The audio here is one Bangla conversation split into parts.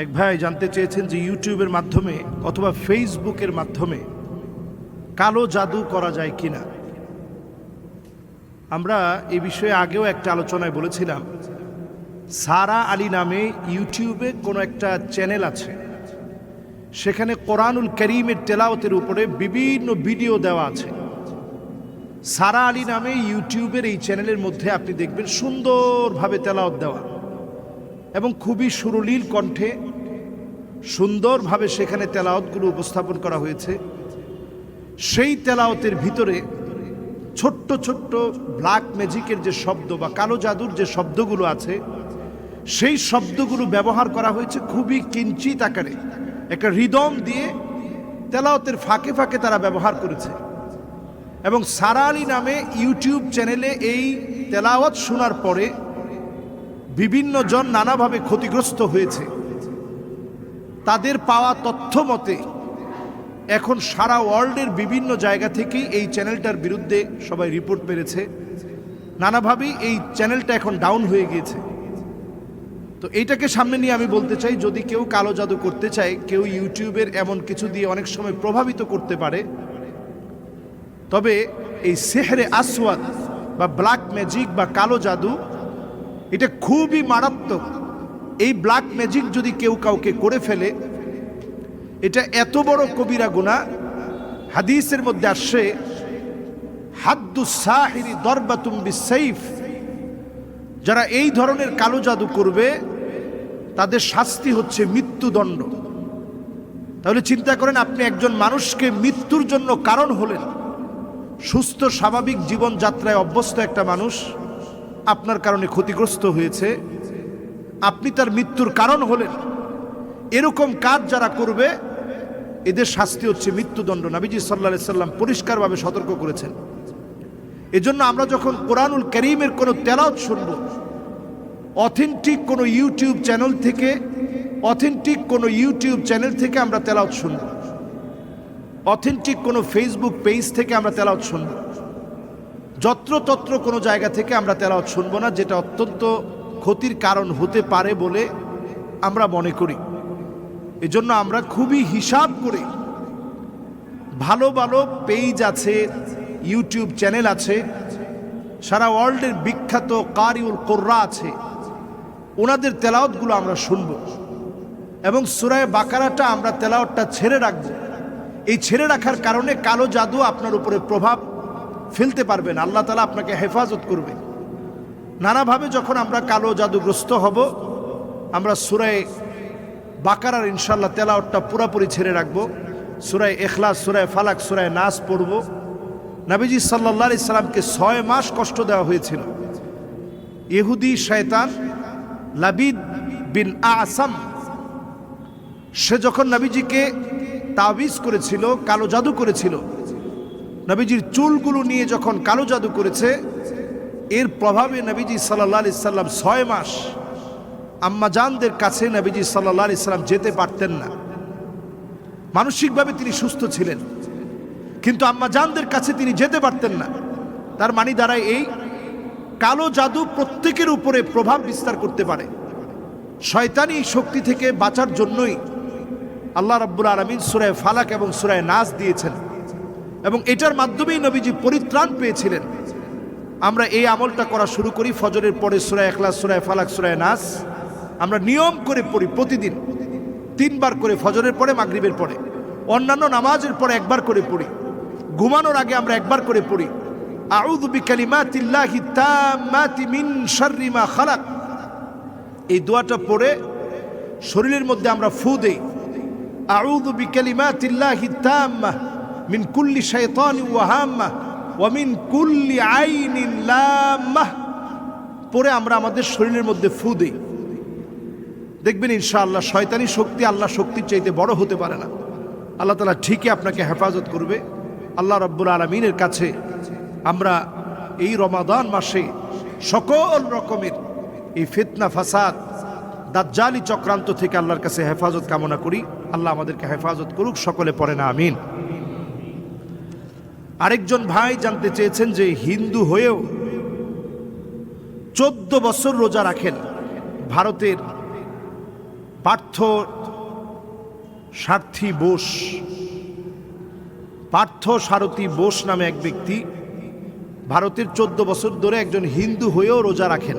এক ভাই জানতে চেয়েছেন যে ইউটিউবের মাধ্যমে অথবা ফেসবুকের মাধ্যমে কালো জাদু করা যায় কিনা। আমরা এ বিষয়ে আগেও একটা আলোচনায় বলেছিলাম, সারা আলী নামে ইউটিউবে কোনো একটা চ্যানেল আছে। সেখানে কোরআনুল করিমের তেলাওতের উপরে বিভিন্ন ভিডিও দেওয়া আছে। সারা আলী নামে ইউটিউবের এই চ্যানেলের মধ্যে আপনি দেখবেন সুন্দরভাবে তেলাওত দেওয়া। এবং খুবই সুরলীল কণ্ঠে সুন্দরভাবে সেখানে তেলাওতগুলো উপস্থাপন করা হয়েছে। সেই তেলাওতের ভিতরে ছোট্ট ছোট্ট ব্ল্যাক ম্যাজিকের যে শব্দ বা কালো জাদুর যে শব্দগুলো আছে, সেই শব্দগুলো ব্যবহার করা হয়েছে খুবই কিঞ্চিত আকারে। একটা হৃদম দিয়ে তেলাওতের ফাঁকে ফাঁকে তারা ব্যবহার করেছে। এবং সারা আলী নামে ইউটিউব চ্যানেলে এই তেলাওয়াত শোনার পরে বিভিন্ন জন নানাভাবে ক্ষতিগ্রস্ত হয়েছে। তাদের পাওয়া তথ্য মতে, এখন সারা ওয়ার্ল্ডের বিভিন্ন জায়গা থেকেই এই চ্যানেলটার বিরুদ্ধে সবাই রিপোর্ট মেরেছে নানাভাবেই এই চ্যানেলটা এখন ডাউন হয়ে গিয়েছে। তো এইটাকে সামনে নিয়ে আমি বলতে চাই, যদি কেউ কালো জাদু করতে চায়, কেউ ইউটিউবের এমন কিছু দিয়ে অনেক সময় প্রভাবিত করতে পারে, তবে এই সেহরে আসওয়াদ বা ব্ল্যাক ম্যাজিক বা কালো জাদু এটা খুবই মারাত্মক। এই ব্ল্যাক ম্যাজিক যদি কেউ কাউকে করে ফেলে, এটা এত বড় কবিরা গুণা হাদিসের মধ্যে আসছে, হাদ্দু সাহিরি দরবাতুম বিসাইফ যারা এই ধরনের কালো জাদু করবে, তাদের শাস্তি হচ্ছে মৃত্যুদণ্ড। তাহলে চিন্তা করেন আপনি একজন মানুষকে মৃত্যুর জন্য কারণ হলেন। সুস্থ স্বাভাবিক জীবনযাত্রায় অভ্যস্ত একটা মানুষ আপনার কারণে ক্ষতিগ্রস্ত হয়েছে। আপনি তার মৃত্যুর কারণ হলেন। এরকম কাজ যারা করবে, এদের শাস্তি হচ্ছে মৃত্যুদণ্ড। নাবিজি সাল্লা সাল্লাম পরিষ্কারভাবে সতর্ক করেছেন। এজন্য আমরা যখন কোরআনুল করিমের কোনো তেলাওত শুনব, অথেন্টিক কোনো ইউটিউব চ্যানেল থেকে, অথেন্টিক কোনো ইউটিউব চ্যানেল থেকে আমরা তেলাওত শুনব। অথেন্টিক কোনো ফেসবুক পেজ থেকে আমরা তেলাওত শুনব। যত্রতত্র কোনো জায়গা থেকে আমরা তেলাওত শুনব না, যেটা অত্যন্ত ক্ষতির কারণ হতে পারে বলে আমরা মনে করি। এজন্য আমরা খুবই হিসাব করে ভালো ভালো পেজ আছে ইউটিউব চ্যানেল আছে, সারা ওয়ার্ল্ডের বিখ্যাত কারিউল কোর্রা আছে, ওনাদের তেলাওতগুলো আমরা শুনব এবং সুরায় বাকারাটা আমরা তেলাওতটা ছেড়ে রাখব। এই ছেড়ে রাখার কারণে কালো জাদু আপনার উপরে প্রভাব ফেলতে পারবেন, আল্লাহ তালা আপনাকে হেফাজত করবে। নানাভাবে যখন আমরা কালো জাদুগ্রস্ত হব, আমরা সুরায় বাকারার ইনশাল্লাহ তেলাওয়াতটা পুরাপুরি ছেড়ে রাখব। সুরায় এখলাস, সুরায় ফালাক, সুরায় নাস পড়ব। নাবিজি সাল্লাহ ইসলামকে ছয় মাস কষ্ট দেওয়া হয়েছিল। ইহুদি শয়তান লাবিদ বিন আসাম, সে যখন নবীজিকে তাবিজ করেছিল, কালো জাদু করেছিল নবীজির চুলগুলো নিয়ে যখন কালো জাদু করেছে, এর প্রভাবে নবীজি সাল্লাহ সাল্লাম ছয় মাস আম্মাজানদের কাছে নবীজি সাল্লাহ আলি সাল্লাম যেতে পারতেন না। মানসিকভাবে তিনি সুস্থ ছিলেন, কিন্তু আম্মাজানদের কাছে তিনি যেতে পারতেন না। তার মানি দ্বারাই এই কালো জাদু প্রত্যেকের উপরে প্রভাব বিস্তার করতে পারে। শয়তানি শক্তি থেকে বাঁচার জন্যই আল্লাহ রাব্বুল আলমিন সুরায় ফালাক এবং সুরায় নাচ দিয়েছেন। এবং এটার মাধ্যমেই নবীজি পরিত্রাণ পেয়েছিলেন। আমরা এই আমলটা করা শুরু করি ফজরের পরে সুরায় একলাস সুরায় ফালাক সুরায় নাস। আমরা নিয়ম করে পড়ি প্রতিদিন। তিনবার করে ফজরের পরে, মাগরিবের পরে। অন্যান্য নামাজের পরে একবার করে পড়ি। ঘুমানোর আগে আমরা একবার করে পড়ি। মা খালাক। এই দোয়াটা পড়ে শরীরের মধ্যে আমরা ফু দেই। আউযু বিকালিমাতিল্লাহি তাম্মা। মিন কুল্লি শাইতানি ওয়া হাম্মা ওয়া মিন কুল্লি আইনিন লাম্মাহ পরে আমরা আমাদের শরীরের মধ্যে ফু দেই। দেখবেন ইনশাআল্লাহ শয়তানি শক্তি আল্লাহ শক্তির চাইতে বড় হতে পারে না। আল্লাহ তালা ঠিকই আপনাকে হেফাজত করবে। আল্লাহ রব্বুল আলমিনের কাছে আমরা এই রমাদান মাসে সকল রকমের এই ফিতনা, ফাসাদ, দাজ্জালি চক্রান্ত থেকে আল্লাহর কাছে হেফাজত কামনা করি। আল্লাহ আমাদেরকে হেফাজত করুক, সকলে পড়ে না, আমিন। আরেকজন ভাই জানতে চেয়েছেন যে হিন্দু হয়েও চোদ্দ বছর রোজা রাখেন। ভারতের পার্থ সার্থী বোস, পার্থ সারথী বোস নামে এক ব্যক্তি ভারতের চোদ্দ বছর ধরে একজন হিন্দু হয়েও রোজা রাখেন।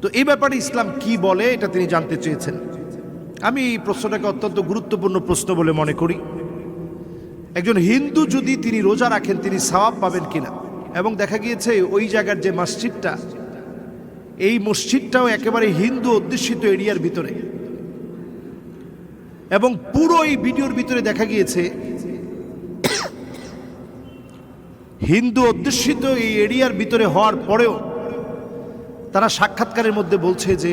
তো এই ব্যাপারে ইসলাম কি বলে, এটা তিনি জানতে চেয়েছেন। আমি এই প্রশ্নটাকে অত্যন্ত গুরুত্বপূর্ণ প্রশ্ন বলে মনে করি। একজন হিন্দু যদি তিনি রোজা রাখেন, তিনি সওয়াব পাবেন কিনা? এবং দেখা গিয়েছে, ওই জায়গার যে মসজিদটা, এই মসজিদটাও একেবারে হিন্দু অধ্যুষিত এরিয়ার ভিতরে। এবং পুরো এই ভিডিওর ভিতরে দেখা গিয়েছে, হিন্দু অধ্যুষিত এই এরিয়ার ভিতরে হওয়ার পরেও তারা সাক্ষাৎকারের মধ্যে বলছে যে,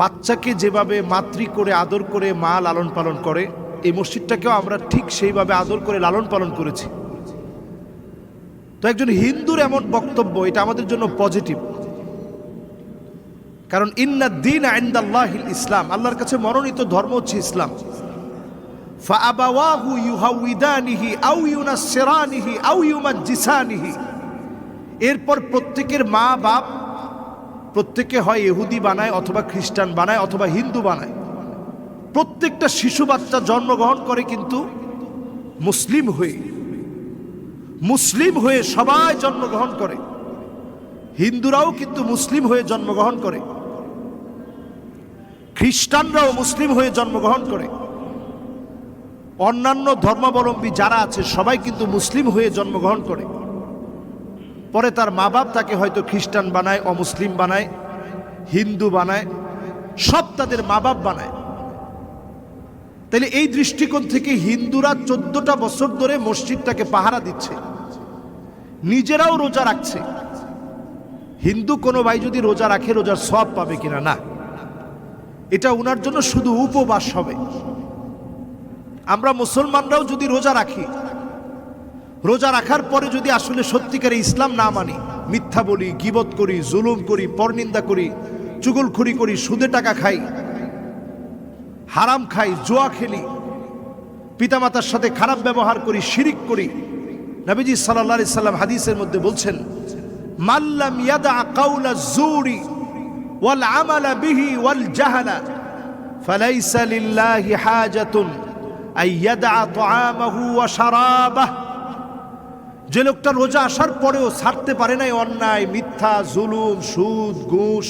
বাচ্চাকে যেভাবে মাতৃ করে, আদর করে মা লালন পালন করে এই মসজিদটাকেও আমরা ঠিক সেইভাবে আদর করে লালন পালন করেছি। তো একজন হিন্দুর এমন বক্তব্য, এটা আমাদের জন্য পজিটিভ। কারণ ইন্না দিন আইন্দাল্লাহিল ইসলাম, আল্লাহর কাছে মনোনীত ধর্ম হচ্ছে ইসলাম। এরপর প্রত্যেকের মা বাপ প্রত্যেকে হয় ইহুদি বানায় অথবা খ্রিস্টান বানায় অথবা হিন্দু বানায়। প্রত্যেকটা শিশু বাচ্চা জন্মগ্রহণ করে কিন্তু মুসলিম হয়ে মুসলিম হয়ে সবাই জন্মগ্রহণ করে। হিন্দুরাও কিন্তু মুসলিম হয়ে জন্মগ্রহণ করে। খ্রিস্টানরাও মুসলিম হয়ে জন্মগ্রহণ করে। অন্যান্য ধর্মাবলম্বী যারা আছে, সবাই কিন্তু মুসলিম হয়ে জন্মগ্রহণ করে। পরে তার মা বাপ তাকে হয়তো খ্রিস্টান বানায়, অমুসলিম বানায়, হিন্দু বানায়, সব তাদের মা বাপ বানায়। তাহলে এই দৃষ্টিকোণ থেকে হিন্দুরা চোদ্দটা বছর ধরে মসজিদটাকে পাহারা দিচ্ছে। নিজেরাও রোজা রাখছে। হিন্দু কোনো ভাই যদি রোজা রাখে, রোজার সব পাবে কিনা? না। এটা ওনার জন্য শুধু উপবাস হবে। আমরা মুসলমানরাও যদি রোজা রাখি, রোজা রাখার পরে যদি আসলে সত্যিকারে ইসলাম না মানি, মিথ্যা বলি, গিবত করি, জুলুম করি, পরনিন্দা করি, চুগলখুরি করি, সুদে টাকা খাই হারাম খাই, জোয়া খেলি। পিতামাতার সাথে খারাপ ব্যবহার করি, শিরিক করি। নবীজি সাল্লাহ সাল্লাম হাদিসের মধ্যে বলছেন মাল্লাম ইয়াদা কাউলা জুরি ওয়াল আমালা বিহি ওয়াল জাহালা, ফালাইসা লিল্লাহি হাজাতুন আইয়াদা তাআমাহু ওয়া শারাবাহ। যে লোকটা রোজা আসার পরেও ছাড়তে পারে নাই অন্যায়, মিথ্যা, জুলুম, সুদ, ঘুষ।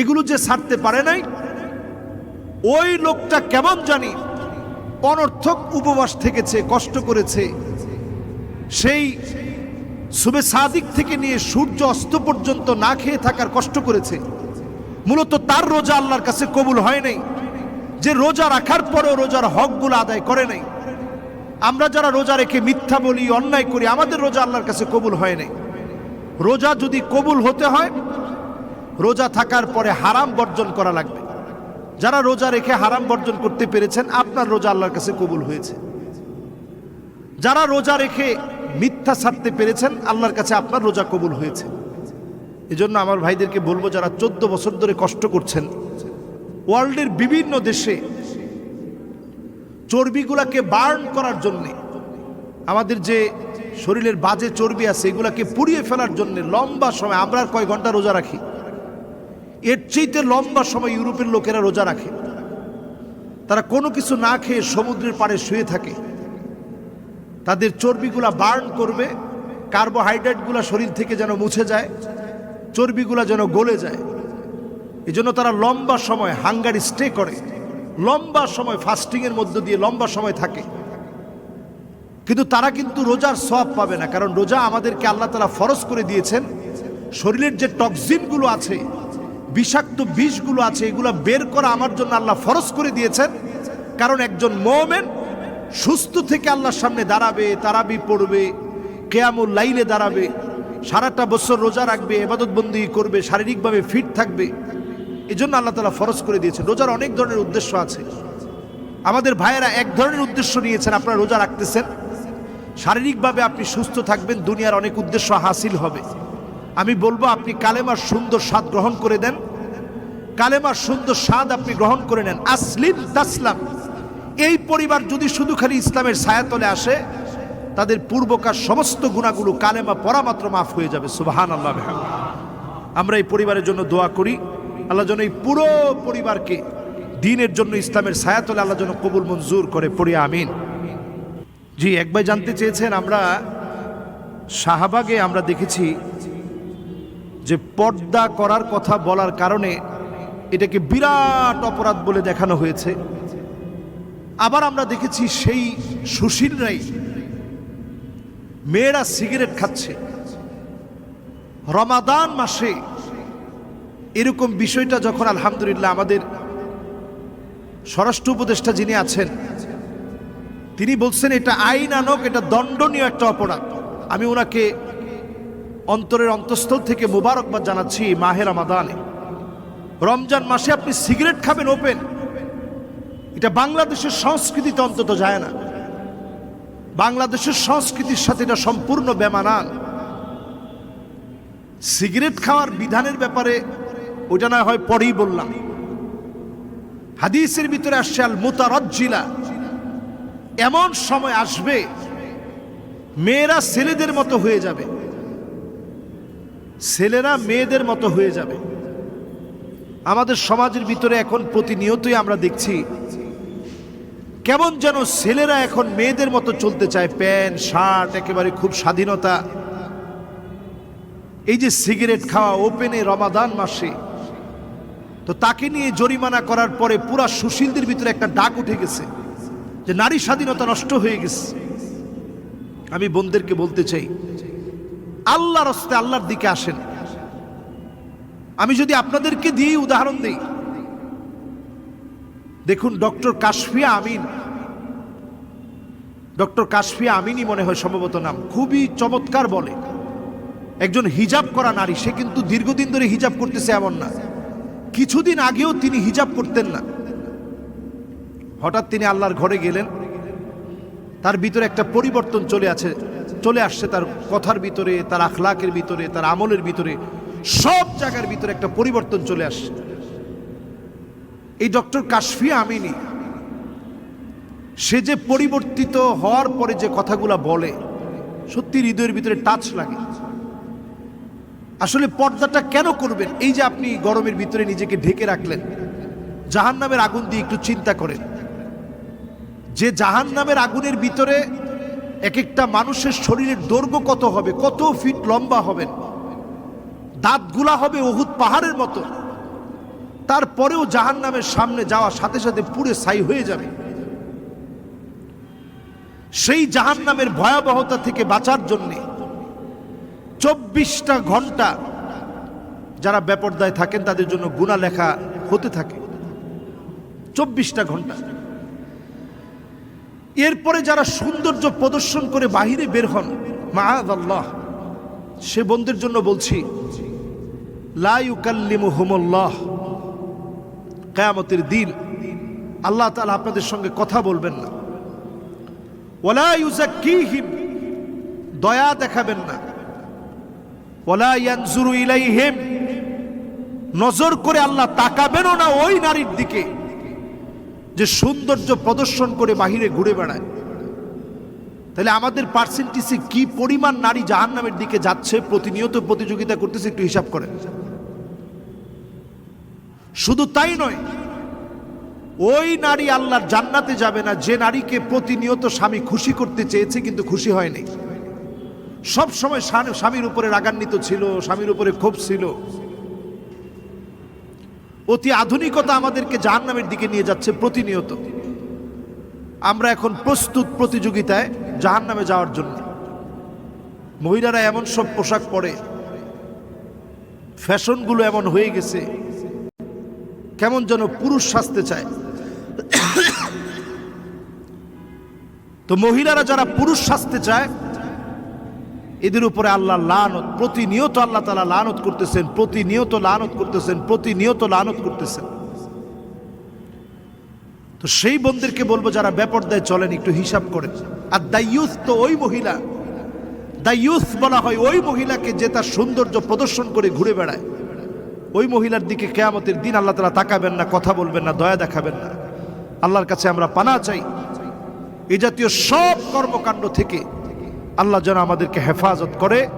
এগুলো যে ছাড়তে পারে নাই ওই লোকটা কেমন জানি অনর্থক উপবাস থেকেছে, কষ্ট করেছে। সেই সুবে সাদিক থেকে নিয়ে সূর্য অস্ত পর্যন্ত না খেয়ে থাকার কষ্ট করেছে। মূলত তার রোজা আল্লাহর কাছে কবুল হয় নাই। যে রোজা রাখার পরেও রোজার হকগুলো আদায় করে নাই। আমরা যারা রোজা রেখে মিথ্যা বলি, অন্যায় করি, আমাদের রোজা আল্লাহর কাছে কবুল হয় নাই। রোজা যদি কবুল হতে হয়, রোজা থাকার পরে হারাম বর্জন করা লাগবে। যারা রোজা রেখে হারাম বর্জন করতে পেরেছেন, আপনার রোজা আল্লাহর কাছে কবুল হয়েছে। যারা রোজা রেখে মিথ্যা ছাড়তে পেরেছেন, আল্লাহর কাছে আপনার রোজা কবুল হয়েছে। এজন্য আমার ভাইদেরকে বলব, যারা চোদ্দ বছর ধরে কষ্ট করছেন, ওয়ার্ল্ডের বিভিন্ন দেশে চর্বিগুলাকে বার্ন করার জন্যে, আমাদের যে শরীরের বাজে চর্বি আছে, এগুলাকে পুড়িয়ে ফেলার জন্য লম্বা সময়, আমরা কয় ঘণ্টা রোজা রাখি? এর চেয়েতে লম্বা সময় ইউরোপের লোকেরা রোজা রাখে। তারা কোনো কিছু না খেয়ে সমুদ্রের পাড়ে শুয়ে থাকে। তাদের চর্বিগুলা বার্ন করবে, কার্বোহাইড্রেটগুলা শরীর থেকে যেন মুছে যায়, চর্বিগুলা যেন গলে যায়। এজন্য তারা লম্বা সময় হাঙ্গারি স্টে করে, লম্বা সময় ফাস্টিংয়ের মধ্য দিয়ে লম্বা সময় থাকে। কিন্তু তারা কিন্তু রোজার সব পাবে না, কারণ রোজা আমাদেরকে আল্লাহ তালা ফরজ করে দিয়েছেন। শরীরের যে টক্সিনগুলো আছে বিষাক্ত বিষগুলো আছে, এগুলো বের করা আমার জন্য আল্লাহ ফরজ করে দিয়েছেন। কারণ একজন মোমেন সুস্থ থেকে আল্লাহর সামনে দাঁড়াবে, তারাবি পড়বে, কেয়ামুল লাইলে দাঁড়াবে, সারাটা বছর রোজা রাখবে এবাদতবন্দি করবে, শারীরিকভাবে ফিট থাকবে এই জন্য আল্লাহ তালা ফরজ করে দিয়েছেন। রোজার অনেক ধরনের উদ্দেশ্য আছে। আমাদের ভাইয়েরা এক ধরনের উদ্দেশ্য নিয়েছেন, আপনারা রোজা রাখতেছেন। শারীরিকভাবে আপনি সুস্থ থাকবেন, দুনিয়ার অনেক উদ্দেশ্য হাসিল হবে। আমি বলব, আপনি কালেমার সুন্দর স্বাদ গ্রহণ করে দেন। কালেমার সুন্দর স্বাদ আপনি গ্রহণ করে নেন। আসলিম তাসলাম। এই পরিবার যদি শুধু খালি ইসলামের ছায়াতলে আসে, তাদের পূর্বকার সমস্ত গুণাগুলো কালেমা পড়া মাত্র মাফ হয়ে যাবে। সুবাহান আল্লাহ আমরা এই পরিবারের জন্য দোয়া করি, আল্লাহ যেন এই পুরো পরিবারকে দিনের জন্য ইসলামের ছায়াতলে আল্লাহ যেন কবুল মঞ্জুর করে পড়ি, আমিন। জি একবার জানতে চেয়েছেন, আমরা শাহবাগে আমরা দেখেছি যে পর্দা করার কথা বলার কারণে এটাকে বিরাট অপরাধ বলে দেখানো হয়েছে। আবার আমরা দেখেছি সেই সুশীলরাই মেয়েরা সিগারেট খাচ্ছে। রমাদান মাসে এরকম বিষয়টা যখন আলহামদুলিল্লাহ আমাদের স্বরাষ্ট্র উপদেষ্টা যিনি আছেন, তিনি বলছেন এটা আইন আনক এটা দণ্ডনীয় একটা অপরাধ। আমি ওনাকে অন্তরের অন্তঃস্থল থেকে মোবারকবাদ জানাচ্ছি মাহের রমাদানে। রমজান মাসে আপনি সিগারেট খাবেন ওপেন। এটা বাংলাদেশের সংস্কৃতিতে অন্তত যায় না। বাংলাদেশের সংস্কৃতির সাথে এটা সম্পূর্ণ বেমানান। সিগারেট খাওয়ার বিধানের ব্যাপারে ওটা না হয় পরেই বললাম। হাদিসের ভিতরে আসছে আল মুতারজ্জিলা এমন সময় আসবে, মেয়েরা ছেলেদের মতো হয়ে যাবে। ছেলেরা মেয়েদের মতো হয়ে যাবে। আমাদের সমাজের ভিতরে এখন প্রতিনিয়তই আমরা দেখছি, কেমন যেন ছেলেরা এখন মেয়েদের মতো চলতে চায়, প্যান্ট, শার্ট, একেবারে খুব স্বাধীনতা। এই যে সিগারেট খাওয়া ওপেনে রমাদান মাসে, তো তাকে নিয়ে জরিমানা করার পরে পুরা সুশীলদের ভিতরে একটা ডাক উঠে গেছে, যে নারী স্বাধীনতা নষ্ট হয়ে গেছে। আমি বোনদেরকে বলতে চাই আল্লাহর হস্তে আল্লাহর দিকে আসেন। আমি যদি আপনাদেরকে দিয়ে উদাহরণ দিই। দেখুন, ডক্টর কাশফিয়া আমিন। ডক্টর কাশফিয়া আমিনই মনে হয় সম্ভবত নাম। খুবই চমৎকার বলে। একজন হিজাব করা নারী, সে কিন্তু দীর্ঘদিন ধরে হিজাব করতেছে এমন না। কিছুদিন আগেও তিনি হিজাব করতেন না। হঠাৎ তিনি আল্লাহর ঘরে গেলেন। তার ভিতরে একটা পরিবর্তন চলে আছে। চলে আসছে তার কথার ভিতরে, তার আখলাকের ভিতরে, তার আমলের ভিতরে, সব জায়গার ভিতরে একটা পরিবর্তন চলে আসছে। এই ডক্টর কাশফিয়া আমিনী, সে যে পরিবর্তিত হওয়ার পরে যে কথাগুলা বলে, সত্যি হৃদয়ের ভিতরে টাচ লাগে। আসলে পর্দাটা কেন করবেন? এই যে আপনি গরমের ভিতরে নিজেকে ঢেকে রাখলেন জাহান নামের আগুন দিয়ে একটু চিন্তা করেন। যে জাহান নামের আগুনের ভিতরে এক একটা মানুষের শরীরের দৈর্ঘ্য কত হবে? কত ফিট লম্বা হবেন দাঁতগুলা হবে অহুত পাহাড়ের মতো। তারপরেও জাহান নামের সামনে যাওয়ার সাথে সাথে পুড়ে ছাই হয়ে যাবে। সেই জাহান নামের ভয়াবহতা থেকে বাঁচার জন্যে চব্বিশটা ঘণ্টা যারা বেপর্দায় থাকেন, তাদের জন্য গুণা লেখা হতে থাকে। চব্বিশটা ঘণ্টা। এরপরে যারা সৌন্দর্য প্রদর্শন করে বাহিরে বের হন মাহাদ সে বন্ধুর জন্য বলছি লাইকাল্লিমু কেয়ামতের দিন আল্লাহ তালা আপনাদের সঙ্গে কথা বলবেন না। ওলা ইউজাক্কিহিম দয়া দেখাবেন না। ওলা ইয়ানজুরু ইলাইহিম, নজর করে আল্লাহ তাকাবেনও না ওই নারীর দিকে। যে সৌন্দর্য প্রদর্শন করে বাহিরে ঘুরে বেড়ায়। তাহলে আমাদের পার্সেন্টেজে কি পরিমাণ নারী জাহান্নামের দিকে যাচ্ছে? প্রতিনিয়ত প্রতিযোগিতা করতেছে, একটু হিসাব করেন। শুধু তাই নয়, ওই নারী আল্লাহর জান্নাতে যাবে না, যে নারীকে প্রতিনিয়ত স্বামী খুশি করতে চেয়েছে কিন্তু খুশি হয়নি। সব সময় স্বামীর উপরে রাগান্বিত ছিল, স্বামীর উপরে ক্ষোভ ছিল। অতি আধুনিকতা আমাদেরকে জাহান্নামের দিকে নিয়ে যাচ্ছে প্রতিনিয়ত। আমরা এখন প্রস্তুত প্রতিযোগিতায় জাহান্নামে যাওয়ার জন্য। মহিলারা এমন সব পোশাক পরে। ফ্যাশনগুলো এমন হয়ে গেছে। কেমন যেন পুরুষ সাজতে চায়। তো মহিলারা যারা পুরুষ সাজতে চায় এদের উপরে আল্লাহ লানত, প্রতিনিয়ত আল্লাহ তালা লানত করতেছেন, প্রতিনিয়ত লানত করতেছেন, প্রতিনিয়ত লানত করতেছেন। তো সেই বন্ধুদেরকে বলব যারা ব্যাপারদায় চলেন, একটু হিসাব করে আর দায়ুথ তো ওই মহিলা দায়ুথ বলা হয় ওই মহিলাকে যে তার সৌন্দর্য প্রদর্শন করে ঘুরে বেড়ায়। ওই মহিলার দিকে কেয়ামতের দিন আল্লাহ তালা তাকাবেন না, কথা বলবেন না, দয়া দেখাবেন না। আল্লাহর কাছে আমরা পানা চাই। এ জাতীয় সব কর্মকাণ্ড থেকে আল্লাহ যেন আমাদেরকে হেফাজত করে।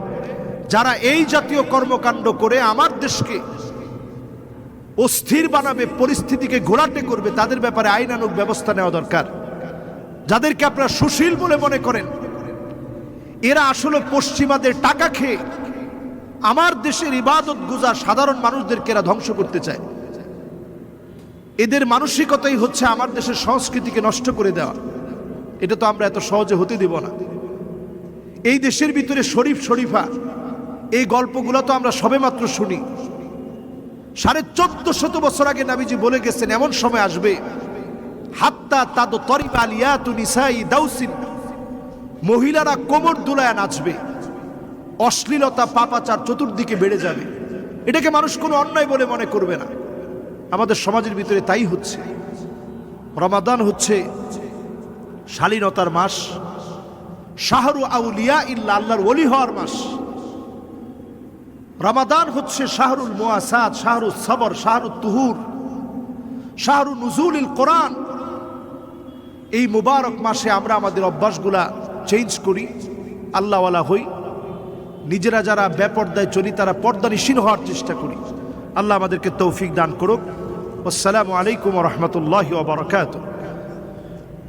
যারা এই জাতীয় কর্মকাণ্ড করে আমার দেশকে অস্থির বানাবে, পরিস্থিতিকে ঘোরাটে করবে, তাদের ব্যাপারে আইনানুক ব্যবস্থা নেওয়া দরকার। যাদেরকে আপনারা সুশীল বলে মনে করেন, এরা আসলে পশ্চিমাদের টাকা খেয়ে আমার দেশের ইবাদত গুজা সাধারণ মানুষদেরকে এরা ধ্বংস করতে চায়। এদের মানসিকতাই হচ্ছে আমার দেশের সংস্কৃতিকে নষ্ট করে দেওয়া। এটা তো আমরা এত সহজে হতে দিব না। এই দেশের ভিতরে শরীফ শরীফা, এই গল্পগুলো তো আমরা সবেমাত্র শুনি। সাড়ে চোদ্দ শত বছর আগে নাবিজি বলে গেছেন, এমন সময় আসবে, হাত্তা তাদ তরিবা আলিয়া তু নিসাই দাউসিন, মহিলারা কোমর দুলায় নাচবে, অশ্লীলতা পাপাচার চতুর্দিকে বেড়ে যাবে। এটাকে মানুষ কোনো অন্যায় বলে মনে করবে না। আমাদের সমাজের ভিতরে তাই হচ্ছে। রমাদান হচ্ছে শালীনতার মাস শাহরু আউলিয়া ইল্লা আল্লাহর ওলি হওয়ার মাস। রমাদান হচ্ছে শাহরুল মোয়াসাদ শাহরুল সবর শাহরুল তুহুর শাহরু নজুল ইল কোরআন। এই মুবারক মাসে আমরা আমাদের অভ্যাসগুলা চেঞ্জ করি, আল্লাহওয়ালা হই। নিজেরা যারা বেপর্দায় চলি, তারা পর্দানিসীন হওয়ার চেষ্টা করি। আল্লাহ আমাদেরকে তৌফিক দান করুক। আসসালামু আলাইকুম রহমতুল্লাহ ওবরাকাত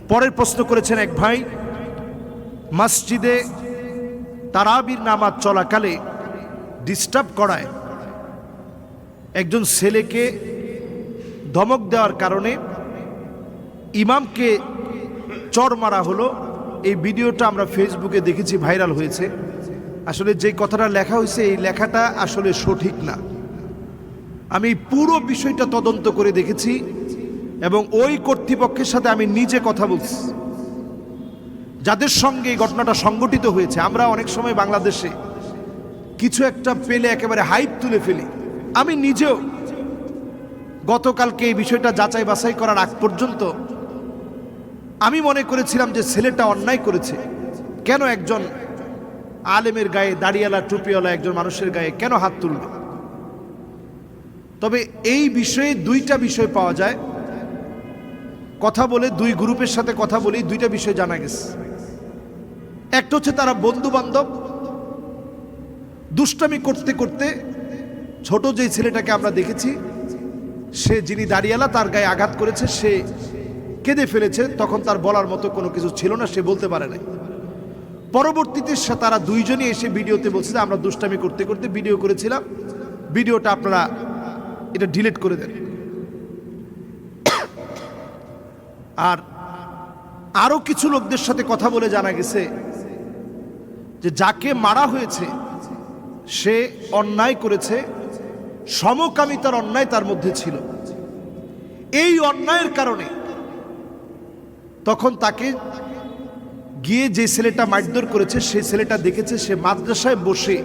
পরের প্রশ্ন করেছেন এক ভাই মসজিদে তারাবির নামাজ চলাকালে ডিস্টার্ব করায়। একজন ছেলেকে ধমক দেওয়ার কারণে ইমামকে চর মারা হলো। এই ভিডিওটা আমরা ফেসবুকে দেখেছি, ভাইরাল হয়েছে। আসলে যে কথাটা লেখা হয়েছে, এই লেখাটা আসলে সঠিক না। আমি পুরো বিষয়টা তদন্ত করে দেখেছি এবং ওই কর্তৃপক্ষের সাথে আমি নিজে কথা বলছি। যাদের সঙ্গে এই ঘটনাটা সংগঠিত হয়েছে, আমরা অনেক সময় বাংলাদেশে কিছু একটা পেলে, একেবারে হাইপ তুলে ফেলি। আমি নিজেও গতকালকে এই বিষয়টা যাচাই বাছাই করার আগ পর্যন্ত আমি মনে করেছিলাম যে ছেলেটা অন্যায় করেছে। কেন একজন আলেমের গায়ে দাড়িয়ালা টুপিওয়ালা একজন মানুষের গায়ে কেন হাত তুলবে তবে এই বিষয়ে দুইটা বিষয় পাওয়া যায়। কথা বলে দুই গ্রুপের সাথে কথা বলি দুইটা বিষয় জানা গেছে। একটা হচ্ছে তারা বন্ধু বান্ধব দুষ্টামি করতে করতে ছোট যে ছেলেটাকে আমরা দেখেছি, সে যিনি দাঁড়িয়ালা, তার গায়ে আঘাত করেছে, সে কেঁদে ফেলেছে, তখন তার বলার মতো কোনো কিছু ছিল না, সে বলতে পারে নাই। পরবর্তীতে তারা দুইজনই এসে ভিডিওতে বলছে যে, আমরা দুষ্টামি করতে করতে ভিডিও করেছিলাম। ভিডিওটা আপনারা এটা ডিলিট করে দেন। আর আরও কিছু লোকদের সাথে কথা বলে জানা গেছে যে যাকে মারা হয়েছে, সে অন্যায় করেছে সমকামিতার অন্যায় তার মধ্যে ছিল। এই অন্যায়ের কারণে তখন তাকে গিয়ে যে ছেলেটা মারধর করেছে সেই ছেলেটা দেখেছে, সে মাদ্রাসায় বসে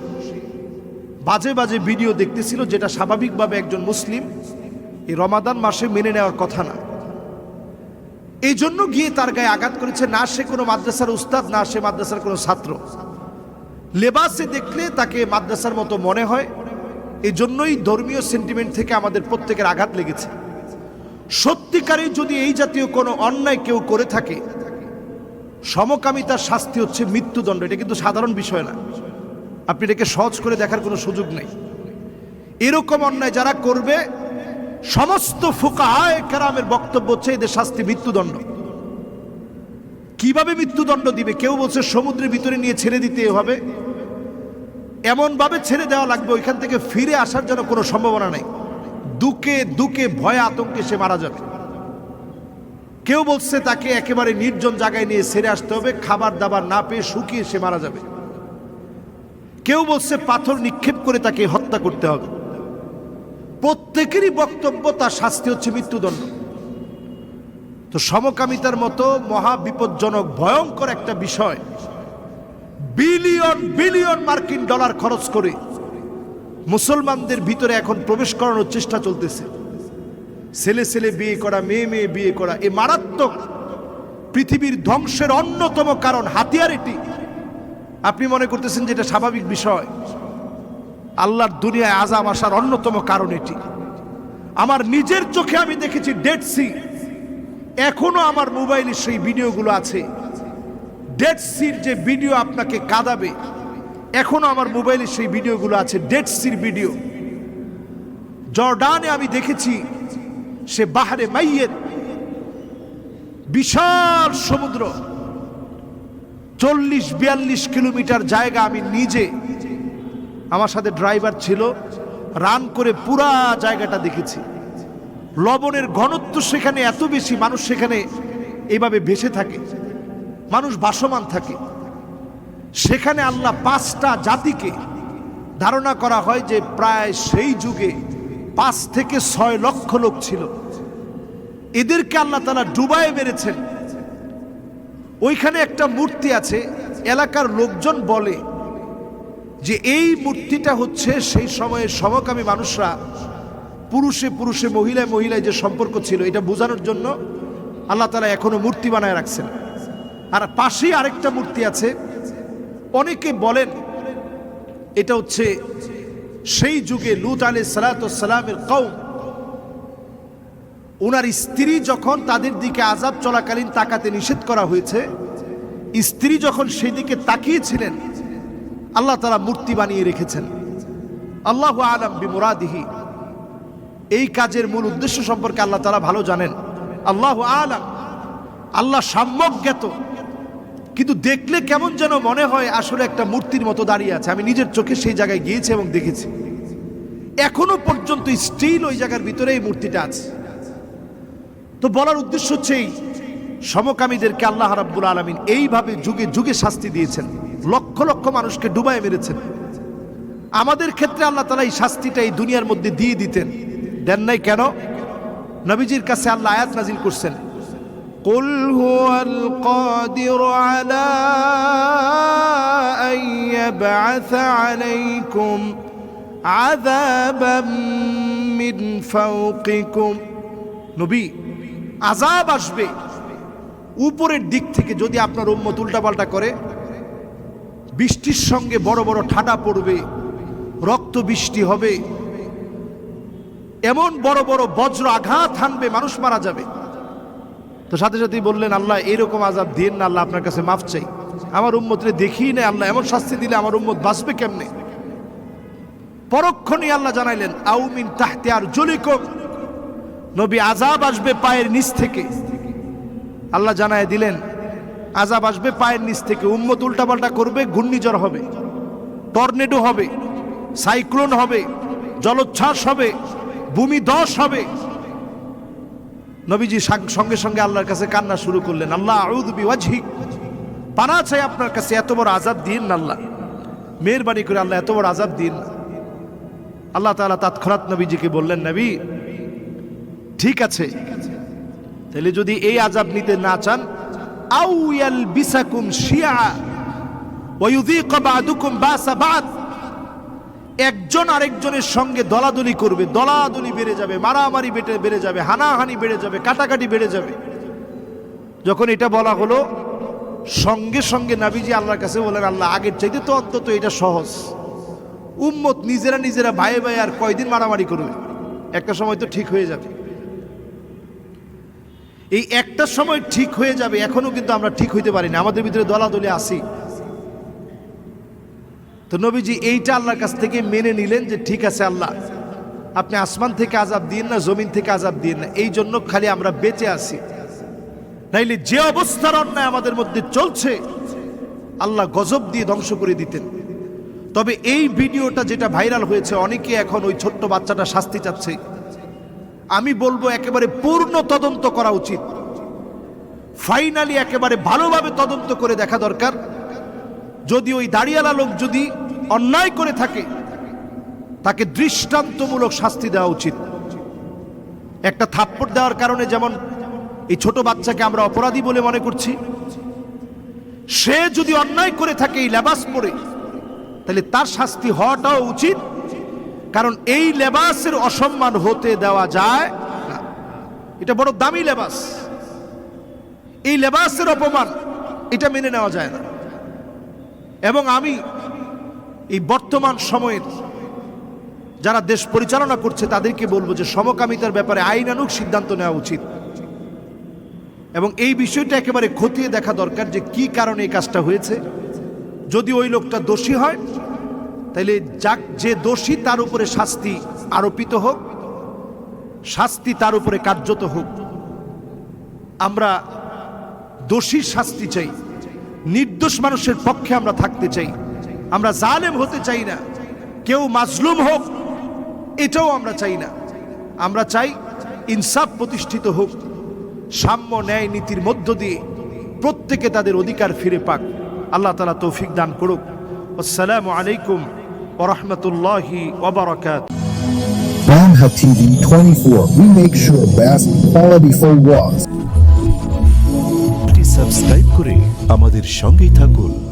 বাজে বাজে ভিডিও দেখতেছিল, যেটা স্বাভাবিকভাবে একজন মুসলিম এই রমাদান মাসে মেনে নেওয়ার কথা না। এই জন্য গিয়ে তার গায়ে আঘাত করেছে, না সে কোনো মাদ্রাসার উস্তাদ, না সে মাদ্রাসার কোনো ছাত্র। লেবাসে দেখলে তাকে মাদ্রাসার মতো মনে হয়। এই জন্যই ধর্মীয় সেন্টিমেন্ট থেকে আমাদের প্রত্যেকের আঘাত লেগেছে। সত্যিকারে যদি এই জাতীয় কোনো অন্যায় কেউ করে থাকে, সমকামিতার শাস্তি হচ্ছে মৃত্যুদণ্ড। এটা কিন্তু সাধারণ বিষয় না। আপনি এটাকে সহজ করে দেখার কোনো সুযোগ নেই। এরকম অন্যায় যারা করবে, সমস্ত ফুকাহায় কেরামের বক্তব্য হচ্ছে এদের শাস্তি মৃত্যুদণ্ড। কীভাবে মৃত্যুদণ্ড দিবে? কেউ বলছে সমুদ্রের ভিতরে নিয়ে ছেড়ে দিতে হবে। এমনভাবে ছেড়ে দেওয়া লাগবে, ওইখান থেকে ফিরে আসার জন্য কোনো সম্ভাবনা নেই। দুকে দুকে ভয়ে আতঙ্কে সে মারা যাবে। কেউ বলছে তাকে একেবারে নির্জন জায়গায় নিয়ে ছেড়ে আসতে হবে, খাবার দাবার না পেয়ে শুকিয়ে সে মারা যাবে। কেউ বলছে পাথর নিক্ষেপ করে তাকে হত্যা করতে হবে। প্রত্যেকেরই বক্তব্য তার শাস্তি হচ্ছে মৃত্যুদণ্ড। তো সমকামিতার মতো মহা বিপজ্জনক ভয়ঙ্কর একটা বিষয়। বিলিয়ন বিলিয়ন মার্কিন ডলার খরচ করে মুসলমানদের ভিতরে এখন প্রবেশ করানোর চেষ্টা চলতেছে। ছেলে ছেলে বিয়ে করা, মেয়ে মেয়ে বিয়ে করা, এ মারাত্মক পৃথিবীর ধ্বংসের অন্যতম কারণ, হাতিয়ার এটি। আপনি মনে করতেছেন যে এটা স্বাভাবিক বিষয়? আল্লাহর দুনিয়ায় আজাব আসার অন্যতম কারণ এটি। আমার নিজের চোখে আমি দেখেছি ডেড সি এখনও আমার মোবাইলে সেই ভিডিওগুলো আছে। ডেড সির যে ভিডিও আপনাকে কাঁদাবে, এখনও আমার মোবাইলে সেই ভিডিওগুলো আছে ডেড সির ভিডিও। জর্ডানে আমি দেখেছি, সে বাহারে মাইয়ের বিশাল সমুদ্র, চল্লিশ বিয়াল্লিশ কিলোমিটার জায়গা আমি নিজে, আমার সাথে ড্রাইভার ছিল, রান করে পুরা জায়গাটা দেখেছি। লবণের ঘনত্ব সেখানে এত বেশি, মানুষ সেখানে এভাবে ভেসে থাকে। মানুষ বাসমান থাকে। সেখানে আল্লাহ পাঁচটা জাতিকে ধারণা করা হয় যে প্রায় সেই যুগে পাঁচ থেকে ছয় লক্ষ লোক ছিল। এদেরকে আল্লাহ তালা ডুবায় মেরেছেন। ওইখানে একটা মূর্তি আছে, এলাকার লোকজন বলে যে এই মূর্তিটা হচ্ছে সেই সময়ের সমকামী মানুষরা পুরুষে পুরুষে, মহিলায় মহিলায় যে সম্পর্ক ছিল, এটা বোঝানোর জন্য আল্লাহ তালা এখনও মূর্তি বানায় রাখছেন। আর পাশেই আরেকটা মূর্তি আছে। অনেকে বলেন, এটা হচ্ছে সেই যুগে লুত আলী সালাতামের কৌম ওনার স্ত্রী যখন তাদের দিকে আজাব চলাকালীন তাকাতে নিষেধ করা হয়েছে, স্ত্রী যখন সেই দিকে তাকিয়েছিলেন, আল্লাহ তারা মূর্তি বানিয়ে রেখেছেন। আল্লাহ আলম বিমুরাদিহি। এই কাজের মূল উদ্দেশ্য সম্পর্কে আল্লাহ তারা ভালো জানেন। আল্লাহ আলম। আল্লাহ সাম্যক জ্ঞাত কিন্তু দেখলে কেমন যেন মনে হয় আসলে একটা মূর্তির মতো দাঁড়িয়ে আছে। আমি নিজের চোখে সেই জায়গায় গিয়েছি এবং দেখেছি। এখনও পর্যন্ত স্টিল ওই জায়গার ভিতরে এই মূর্তিটা আছে। তো বলার উদ্দেশ্য হচ্ছে এই, সমকামীদেরকে আল্লাহ রাব্বুল আলমিন এইভাবে যুগে যুগে শাস্তি দিয়েছেন। লক্ষ লক্ষ মানুষকে ডুবায় মেরেছেন। আমাদের ক্ষেত্রে আল্লাহ তালা এই শাস্তিটা এই দুনিয়ার মধ্যে দিয়ে দিতেন। দেন নাই কেন নবীজির কাছে আল্লাহ আয়াত নাজিল করছেন قل هو القادر على أن يبعث عليكم عذابا من فوقكم নবী আজাব আসবে উপরের দিক থেকে যদি আপনার উম্মত উল্টাপাল্টা করে বৃষ্টির সঙ্গে বড় বড় ঠাডা পড়বে রক্ত বৃষ্টি হবে এমন বড় বড় বজ্র আঘাত হানবে, মানুষ মারা যাবে। তো সাথে সাথেই বললেন, আল্লাহ, এরকম আজাব দিন না, আল্লাহ আপনার কাছে মাফ চাই। আমার উম্মতরে দেখি না আল্লাহ, এমন শাস্তি দিলে আমার উম্মত বাঁচবে কেমনে? পরক্ষণই আল্লাহ জানাইলেন আউমিন তাহতে আর জলিকম নবী আজাব আসবে পায়ের নিচ থেকে। আল্লাহ জানায় দিলেন আজাব আসবে পায়ের নিচ থেকে। উম্মত উল্টাপাল্টা করবে, ঘূর্ণিঝড় হবে, টর্নেডো হবে, সাইক্লোন হবে, জলোচ্ছ্বাস হবে ভূমি দশ হবে। নবীজি সঙ্গে সঙ্গে আল্লাহর কাছে কান্না শুরু করলেন। আল্লাহ আউদবি পানা চাই আপনার কাছে এত বড় আজাব দিন আল্লাহ। মেহরবানি করে আল্লাহ এত বড় আজাব দিন। আল্লাহ তাআলা তৎক্ষণাৎ নবীজিকে বললেন, নবী, ঠিক আছে। তাহলে যদি এই আজাব নিতে না চান আউ ইয়ালবিসাকুম শিয়া ওয়ায়ুযীক বা'দুকুম বাসা বা'দ। একজন আরেকজনের সঙ্গে দলাদলি করবে, দলাদলি বেড়ে যাবে, মারামারি বেটে বেড়ে যাবে, হানাহানি বেড়ে যাবে, কাটাকাটি বেড়ে যাবে। যখন এটা বলা হলো, সঙ্গে সঙ্গে নাবিজি আল্লাহর কাছে বলেন, আল্লাহ, আগের চাইতে তো অন্তত এটা সহজ। উম্মত নিজেরা নিজেরা ভাইয়ে ভাই আর কয়দিন মারামারি করবে? একটা সময় তো ঠিক হয়ে যাবে। এই একটা সময় ঠিক হয়ে যাবে, এখনও কিন্তু আমরা ঠিক হইতে পারি না। আমাদের ভিতরে দলাদলি আসি তো নবীজি এইটা আল্লাহর কাছ থেকে মেনে নিলেন যে ঠিক আছে আল্লাহ, আপনি আসমান থেকে আজাব দিন না, জমিন থেকে আজাব দিন না, এই জন্য খালি আমরা বেঁচে আছি। নাইলে যে অবস্থার অন্যায় আমাদের মধ্যে চলছে, আল্লাহ গজব দিয়ে ধ্বংস করে দিতেন। তবে এই ভিডিওটা যেটা ভাইরাল হয়েছে, অনেকে এখন ওই ছোট্ট বাচ্চাটা শাস্তি চাচ্ছে। আমি বলব একেবারে পূর্ণ তদন্ত করা উচিত। ফাইনালি একেবারে ভালোভাবে তদন্ত করে দেখা দরকার। যদি ওই দাঁড়িয়ালা লোক যদি অন্যায় করে থাকে, তাকে দৃষ্টান্তমূলক শাস্তি দেওয়া উচিত। একটা থাপ্পড় দেওয়ার কারণে যেমন এই ছোট বাচ্চাকে আমরা অপরাধী বলে মনে করছি, সে যদি অন্যায় করে থাকে এই লেবাস পরে, তাহলে তার শাস্তি হওয়াটাও উচিত, কারণ এই লেবাসের অসম্মান হতে দেওয়া যায় এটা বড় দামি লেবাস। এই লেবাসের অপমান, এটা মেনে নেওয়া যায় না। এবং আমি এই বর্তমান সময়ের যারা দেশ পরিচালনা করছে, তাদেরকে বলব যে সমকামিতার ব্যাপারে আইনানুক সিদ্ধান্ত নেওয়া উচিত। এবং এই বিষয়টা একেবারে খতিয়ে দেখা দরকার যে কি কারণে এই কাজটা হয়েছে। যদি ওই লোকটা দোষী হয়, তাহলে যাক, যে দোষী তার উপরে শাস্তি আরোপিত হোক, শাস্তি তার উপরে কার্যত হোক। আমরা দোষীর শাস্তি চাই। নির্দোষ মানুষের পক্ষে আমরা থাকতে চাই। আমরা জালেম হতে চাই না। কেউ মাজলুম হোক, এটাও আমরা চাই না। আমরা চাই ইনসাফ প্রতিষ্ঠিত হোক। সাম্য ন্যায় নীতির মধ্য দিয়ে প্রত্যেকে তাদের অধিকার ফিরে পাক। আল্লাহ তালা তৌফিক দান করুক। আসসালামু আলাইকুম ওরহমতুল্লাহি ওবরাকাত Ramha TV 24. We make sure best quality for was. Subscribe করে আমাদের সঙ্গেই থাকুন।